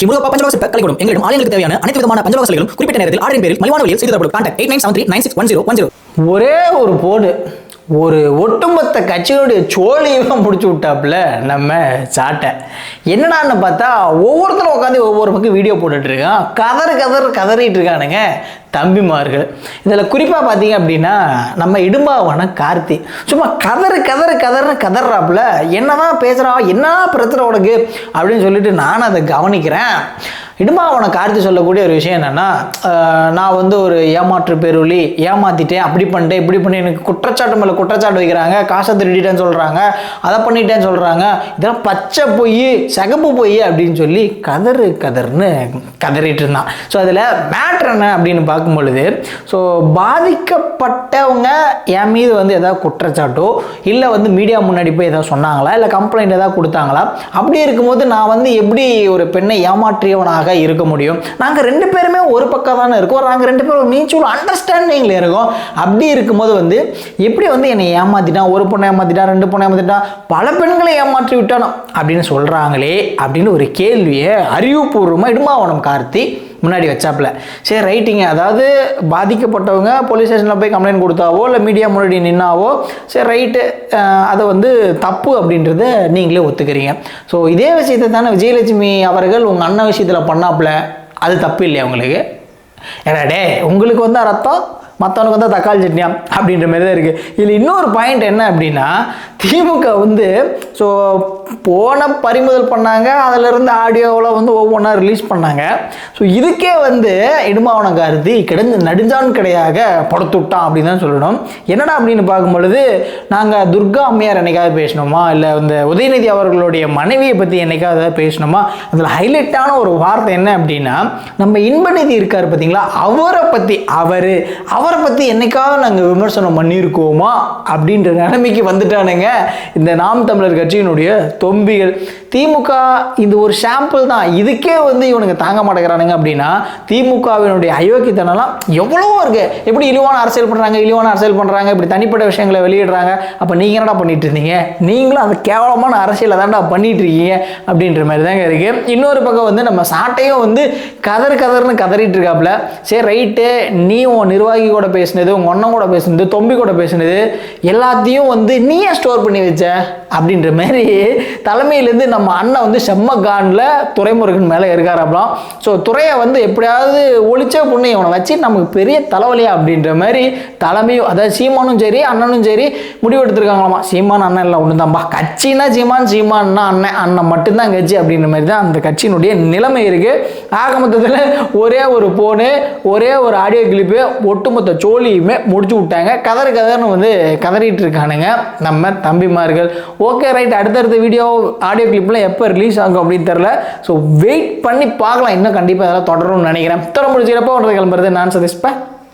ஸ்ரீ முருகப்பா பஞ்சலோக சிற்ப கலைக்கூடம். எங்களிடம் ஆலயங்களுக்கு தேவையான அனைத்து விதமான பஞ்சலோக சிலைகளும் குறிப்பிட்ட நேரத்தில் ஆர்டரின் பேரில் மலிவான வழியில் செய்து தரப்படும் contact eight nine seven three nine six one zero one zero ஒரே ஒரு போடு. ஒரு ஒட்டுமொத்த கட்சியினுடைய சோழியும் பிடிச்சி விட்டாப்புல நம்ம சாட்டை. என்னடான்னு பார்த்தா ஒவ்வொருத்தரும் உட்காந்து ஒவ்வொரு பக்கம் வீடியோ போட்டுட்ருக்கான் கதறு கதறு கதறிட்டு இருக்கானுங்க. தம்பிமார்கள். இதில் குறிப்பாக பார்த்தீங்க அப்படின்னா நம்ம இடும்பாவான கார்த்தி. சும்மா கதறு கதறு கதறுன்னு கதறாப்புல என்னதான் பேசுகிறா என்ன பிரச்சனை உனக்கு? அப்படின்னு சொல்லிட்டு நானும் அதை கவனிக்கிறேன். இடும்பாவன கார்த்தி சொல்லக்கூடிய ஒரு விஷயம் என்னென்னா நான் வந்து ஒரு ஏமாற்று பேரொழி ஏமாத்திட்டேன் அப்படி பண்ணிட்டேன் இப்படி பண்ணி எனக்கு குற்றச்சாட்டு மேலே குற்றச்சாட்டு வைக்கிறாங்க காசை திருடிட்டேன்னு சொல்கிறாங்க அதை பண்ணிட்டேன்னு சொல்கிறாங்க இதெல்லாம் பச்சை பொய் சகப்பு பொய் அப்படின்னு சொல்லி கதறு கதர்னு கதறிட்டு இருந்தான். ஸோ அதில் மேட்ரு என்ன அப்படின்னு பார்க்கும் பொழுது ஸோ பாதிக்கப்பட்டவங்க என் மீது வந்து ஏதாவது குற்றச்சாட்டோ இல்லை வந்து மீடியா முன்னாடி போய் ஏதாவது சொன்னாங்களா இல்லை கம்ப்ளைண்ட் ஏதாவது கொடுத்தாங்களா? அப்படி இருக்கும்போது நான் வந்து எப்படி ஒரு பெண்ணை ஏமாற்றியவனாக இருக்க முடியும்? நாங்கள் ரெண்டு பேருமே ஒரு பக்கம் தானே இருக்கோம். நாங்கள் ரெண்டு பேரும் மியூச்சுவல் அண்டர்ஸ்டாண்டிங்கில் இருக்கோம். அப்படி இருக்கும்போது வந்து எப்படி வந்து என்னை ஏமாத்திட்டான்? ஒரு பொண்ணை ஏமாத்திட்டான் ரெண்டு பொண்ணை ஏமாத்திட்டான்? பல பெண்களை ஏமாற்றி விட்டானோ? அப்படின்னு சொல்கிறாங்களே அப்படின்னு ஒரு கேள்வியை அறிவுபூர்வமாக இடுமாவனம் கார்த்தி முன்னாடி வச்சாப்புல. சரி ரைட்டிங்க அதாவது பாதிக்கப்பட்டவங்க போலீஸ் ஸ்டேஷனில் போய் கம்ப்ளைண்ட் கொடுத்தாவோ இல்லை மீடியா முன்னாடி நின்னாவோ சரி ரைட்டு அதை வந்து தப்பு அப்படின்றத நீங்களே ஒத்துக்கிறீங்க. ஸோ இதே விஷயத்தை தானே விஜயலட்சுமி அவர்கள் உங்கள் அண்ணன் விஷயத்தில் பண்ணாப்புல. அது தப்பு இல்லையா உங்களுக்கு? ஏடா டே உங்களுக்கு வந்தால் ரத்தம் மற்றவனுக்கு வந்து தக்காளி சட்னியா அப்படின்ற மாதிரி தான் இருக்குது இதில் இன்னொரு பாயிண்ட் என்ன அப்படின்னா திமுக வந்து ஸோ போன பறிமுதல் பண்ணாங்க. அதிலிருந்து ஆடியோவில் வந்து ஒவ்வொன்றா ரிலீஸ் பண்ணாங்க. ஸோ இதுக்கே வந்து இடுமாவன கருதி கிடந்து நடுஞ்சான் கிடையாக படுத்து விட்டான் அப்படின்னு தான் சொல்லணும். என்னடா அப்படின்னு பார்க்கும் பொழுது நாங்கள் துர்கா அம்மையார் என்னைக்காவது பேசணுமா? இல்லை இந்த உதயநிதி அவர்களுடைய மனைவியை பற்றி என்னைக்காவது பேசணுமா? அதில் ஹைலைட்டான ஒரு வார்த்தை என்ன அப்படின்னா நம்ம இன்பநிதி இருக்கார் பார்த்தீங்களா அவரை பற்றி அவர் அவரை பற்றி என்னைக்காவது நாங்கள் விமர்சனம் பண்ணியிருக்கோமா? அப்படின்ற நிலைமைக்கு வந்துட்டானுங்க. இந்த நாம் தமிழர் கட்சியினுடைய தொம்பிகள். திமுக இது ஒரு ஷாம்பிள் தான். இதுக்கே வந்து இவனுக்கு தாங்க மாட்டேங்கிறானுங்க அப்படின்னா திமுகவினுடைய அயோக்கியத்தனம்லாம் எவ்வளவோ இருக்கு. எப்படி இழிவான அரசியல் பண்ணுறாங்க இழிவான அரசியல் பண்ணுறாங்க இப்படி தனிப்பட்ட விஷயங்களை வெளியிடுறாங்க. அப்போ நீங்கள் என்னடா பண்ணிட்டு இருந்தீங்க? நீங்களும் அந்த கேவலமான அரசியலை தான்டா பண்ணிட்டு இருக்கீங்க அப்படின்ற மாதிரி தாங்க இருக்கு. இன்னொரு பக்கம் வந்து நம்ம சாட்டையும் வந்து கதர் கதர்னு கதறிட்டு இருக்காப்புல சரி ரைட்டு. நீ உன் நிர்வாகி கூட பேசுனது உங்கள் அண்ணன் கூட பேசுனது தொம்பி கூட பேசுனது எல்லாத்தையும் வந்து நீயே ஸ்டோர் பண்ணி வச்ச அப்படின்ற மாதிரி தலைமையிலேருந்து நம்ம அண்ணன் வந்து செம்ம கானில் துறைமுருகன் மேலே இருக்காராப்லாம். ஸோ துறையை வந்து எப்படியாவது ஒழிச்ச பொண்ணு இவனை வச்சு நமக்கு பெரிய தலைவலியா அப்படின்ற மாதிரி தலைமையும் அதாவது சீமானும் சரி அண்ணனும் சரி முடிவு எடுத்திருக்காங்களாமா சீமான் அண்ணன் இல்லை ஒன்று தான்பா கட்சினா சீமான் சீமான்னா அண்ணன். அண்ணன் மட்டும்தான் கட்சி அப்படின்ற மாதிரி தான் அந்த கட்சியினுடைய நிலைமை இருக்குது ஆக மொத்தத்தில் ஒரே ஒரு போனு ஒரே ஒரு ஆடியோ கிளிப்பு ஒட்டுமொத்த சோழியுமே முடிச்சு விட்டாங்க. கதறு கதர்னு வந்து கதறிட்டு இருக்கானுங்க நம்ம தம்பிமார்கள். ஓகே ரைட் அடுத்தடுத்த வீடியோ ஆடியோ கிளிப்லாம் எப்போ ரிலீஸ் ஆகும் அப்படின்னு தெரில ஸோ வெயிட் பண்ணி பார்க்கலாம். இன்னும் கண்டிப்பாக அதெல்லாம் தொடரும்னு நினைக்கிறேன். தொடர முடிச்சிருப்போ ஒன்று கிளம்புறது நான் சதீஷ்பேன்